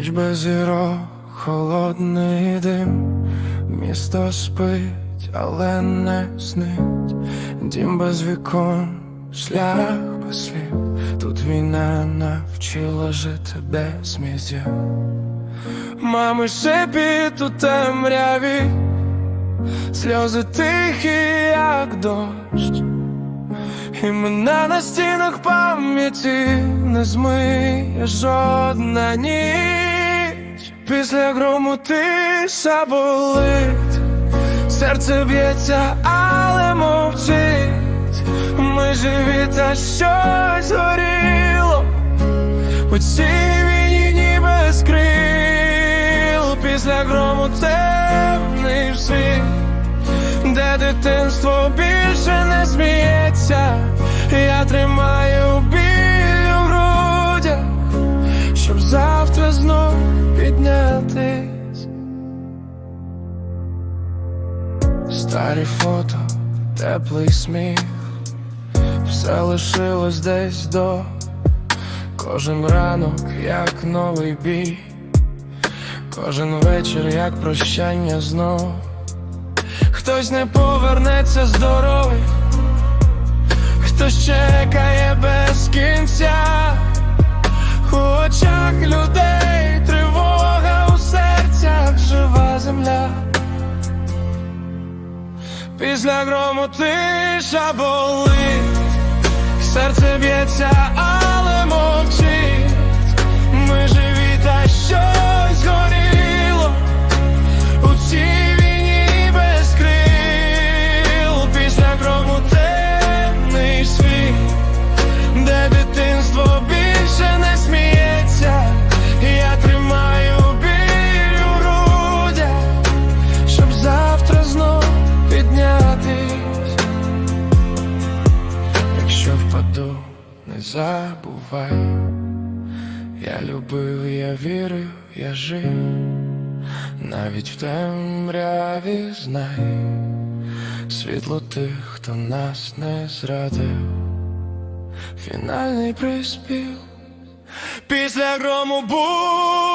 Ніч без зірок, холодний дим, місто спить, але не снить, дім без вікон, шлях без слів. Тут війна навчила жити без мізів. Мами шепіт у темряві, сльози тихі, як дощ. Імена на стінах пам'яті не змиє жодна ніч. Після грому тиша болить, серце б'ється, але мовчить. Ми живі та щось горіло. У цій війні ніби з крил Після грому темний світ де дитинство більше завтра знов піднятись. Старі фото, теплий сміх, все лишилось десь до. Кожен ранок, як новий бій, кожен вечір, як прощання знов. Хтось не повернеться здоровий, хтось чекає без кінця, Після грому тиша болить, серце б'ється, Впаду, не забувай. Я любив, я вірив, я жив, навіть в темряві знай, світло тих, хто нас не зрадив, фінальний приспів. Після грому буде